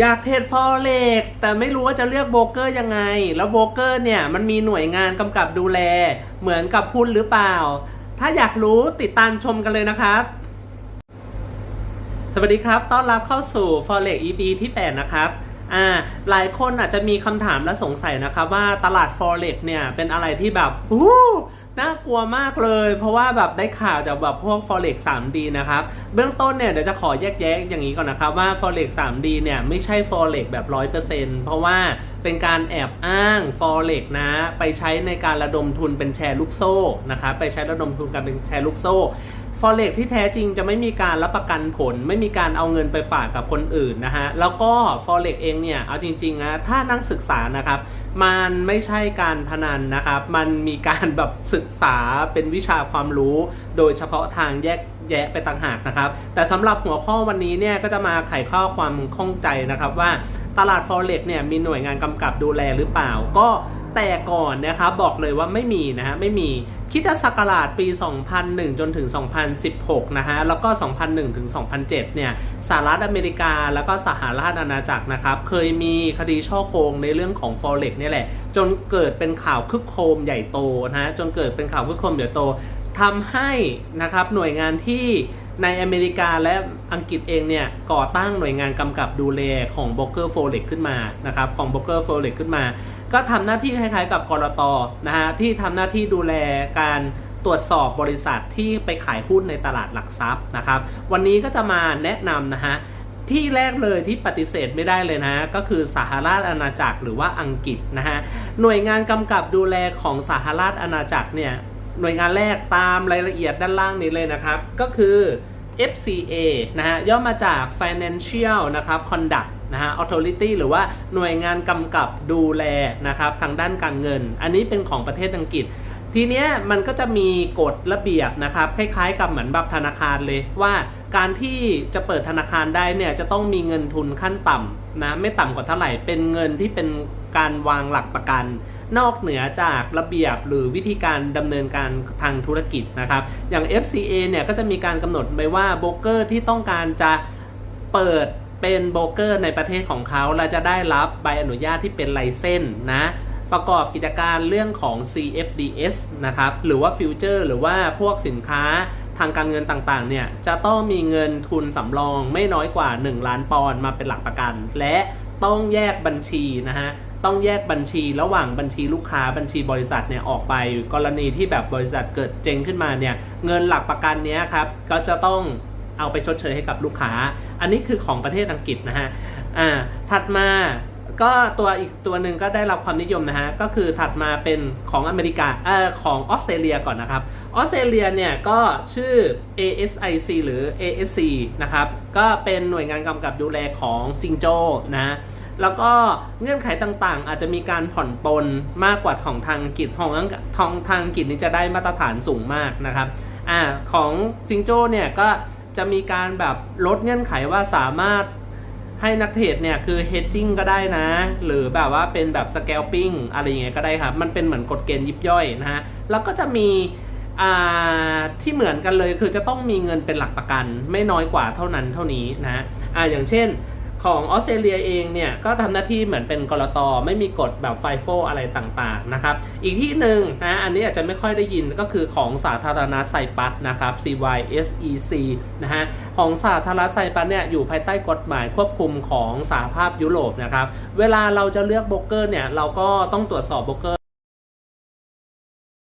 อยากเทรดฟอเร็กแต่ไม่รู้ว่าจะเลือกโบรกเกอร์ยังไง แล้วโบรกเกอร์เนี่ยมันมีหน่วยงานกำกับดูแล เหมือนกับหุ้นหรือเปล่า ถ้าอยากรู้ติดตามชมกันเลยนะครับ สวัสดีครับ ต้อนรับเข้าสู่ Forex EP ที่ 8 นะครับอ่าหลายคนอาจจะมีคำถามและสงสัยนะครับว่าตลาด Forex เนี่ยเป็นอะไรที่แบบอู้ น่ากลัวมากเลย เพราะว่าแบบได้ข่าวจากแบบพวก Forex 3D นะครับ เบื้องต้นเนี่ยเดี๋ยวจะขอแยกแยะอย่างนี้ก่อนนะครับว่า Forex 3D เนี่ยไม่ใช่ Forex แบบ 100%เพราะว่าเป็นการแอบอ้าง Forex นะ ไปใช้ในการระดมทุนเป็นแชร์ลูกโซ่นะครับไปใช้ระดมทุนกันเป็นแชร์ลูกโซ่ Forex ที่แท้จริงจะไม่มีการรับประกันผล ไม่มีการเอาเงินไปฝากกับคนอื่นนะฮะ แล้วก็ Forex เองเนี่ย เอาจริงๆนะถ้านั่งศึกษานะครับ มันไม่ใช่การพนันนะครับ มันมีการแบบศึกษาเป็นวิชาความรู้ โดยเฉพาะทางแยกแยะไปต่างหากนะครับ แต่สำหรับหัวข้อวันนี้เนี่ยก็จะมาไขข้อความข้องใจนะครับว่าตลาด Forex เนี่ยมีหน่วยงานกำกับดูแลหรือเปล่าก็ แต่ก่อนนะครับบอกเลยว่าไม่มีนะฮะไม่มีคิดศักราชปี 2001 จนถึง 2016 นะฮะ แล้วก็ 2001 ถึง 2007 เนี่ย สหรัฐอเมริกา แล้วก็สหราชอาณาจักรนะครับ เคยมีคดีช่อโกงในเรื่องของ forex เนี่ยแหละ จนเกิดเป็นข่าวคึกโครมใหญ่โตนะฮะ จนเกิดเป็นข่าวคึกโครมใหญ่โต ทำให้นะครับหน่วยงานที่ในอเมริกาและอังกฤษเองเนี่ยก่อตั้งหน่วยงานกำกับดูแลของ b r o k e r Forex ขึ้นมานะครับของ b r o k e r Forex ขึ้นมา ก็ทำหน้าที่คล้ายๆ กับกรตนะฮะที่ทำหน้าที่ดูแลการตรวจสอบบริษัทที่ไปขายหุ้นในตลาดหลักทรัพย์นะครับ วันนี้ก็จะมาแนะนำนะฮะที่แรกเลยที่ปฏิเสธไม่ได้เลยนะก็คือสหราชอาณาจักรหรือว่าอังกฤษนะฮะหน่วยงานกำกับดูแลของสหราชอาณาจักรเนี่ย หน่วยงานแรกตามรายละเอียดด้านล่างนี้เลยนะครับ ก็คือ FCA นะฮะย่อมาจาก Financial นะครับ Conduct นะฮะ Authority หรือว่าหน่วยงานกำกับดูแลนะครับทางด้านการเงิน อันนี้เป็นของประเทศอังกฤษ ทีเนี้ยมันก็จะมีกฎระเบียบนะครับ คล้ายๆกับเหมือนแบบธนาคารเลยว่าการที่จะเปิดธนาคารได้เนี่ยจะต้องมีเงินทุนขั้นต่ำนะไม่ต่ำกว่าเท่าไหร่เป็นเงินที่เป็นการวางหลักประกัน นอกเหนือจากระเบียบหรือวิธีการดำเนินการทางธุรกิจนะครับ อย่าง FCA เนี่ยก็จะมีการกำหนดไว้ว่าโบรกเกอร์ที่ต้องการจะเปิดเป็นโบรกเกอร์ในประเทศของเขาเราจะได้รับใบอนุญาตที่เป็นไลเซนส์นะประกอบกิจการเรื่องของ CFDS นะครับหรือว่าฟิวเจอร์หรือว่าพวกสินค้าทางการเงินต่างๆเนี่ยจะต้องมีเงินทุนสำรองไม่น้อยกว่า 1 ล้านปอนด์มาเป็นหลักประกัน และต้องแยกบัญชีนะฮะ ต้องแยกบัญชีระหว่างบัญชีลูกค้าบัญชีบริษัทเนี่ยออกไป กรณีที่แบบบริษัทเกิดเจ๊งขึ้นมาเนี่ยเงินหลักประกันเนี้ยครับก็จะต้องเอาไปชดเชยให้กับลูกค้า อันนี้คือของประเทศอังกฤษนะฮะอ่าถัดมาก็ตัวอีกตัวหนึ่งก็ได้รับความนิยมนะฮะ ก็คือถัดมาเป็นของอเมริกาเอ่อของออสเตรเลียก่อนนะครับ ออสเตรเลียเนี่ยก็ชื่อ ASIC หรือ ASC นะครับ ก็เป็นหน่วยงานกำกับดูแลของจิงโจ้นะ แล้วก็เงื่อนไขต่างๆ อาจจะมีการผ่อนปลนมากกว่าของทางอังกฤษของอังทางทางอังกฤษนี่จะได้มาตรฐานสูงมากนะครับอ่าของจิงโจ้เนี่ยก็จะมีการแบบลดเงื่อนไขว่าสามารถให้นักเทรดเนี่ยคือ hedging ก็ได้นะ หรือแบบว่าเป็นแบบ scalping อะไรอย่างเงี้ยก็ได้ครับ มันเป็นเหมือนกฎเกณฑ์ยิบย่อยนะฮะ แล้วก็จะมีอ่าที่เหมือนกันเลยคือจะต้องมีเงินเป็นหลักประกัน ไม่น้อยกว่าเท่านั้นเท่านี้นะฮะอ่าอย่างเช่น ของออสเตรเลียเองเนี่ยก็ทำหน้าที่เหมือนเป็นกรตไม่มีกฎแบบไฟโฟอะไรต่างๆนะครับ อีกที่หนึ่งนะอันนี้อาจจะไม่ค่อยได้ยินก็คือของสาธารณรัฐไซปัสนะครับ CYSEC นะฮะของสาธารณรัฐไซปัสเนี่ยอยู่ภายใต้กฎหมายควบคุมของสหภาพยุโรปนะครับ เวลาเราจะเลือกโบรกเกอร์เนี่ยเราก็ต้องตรวจสอบโบรกเกอร์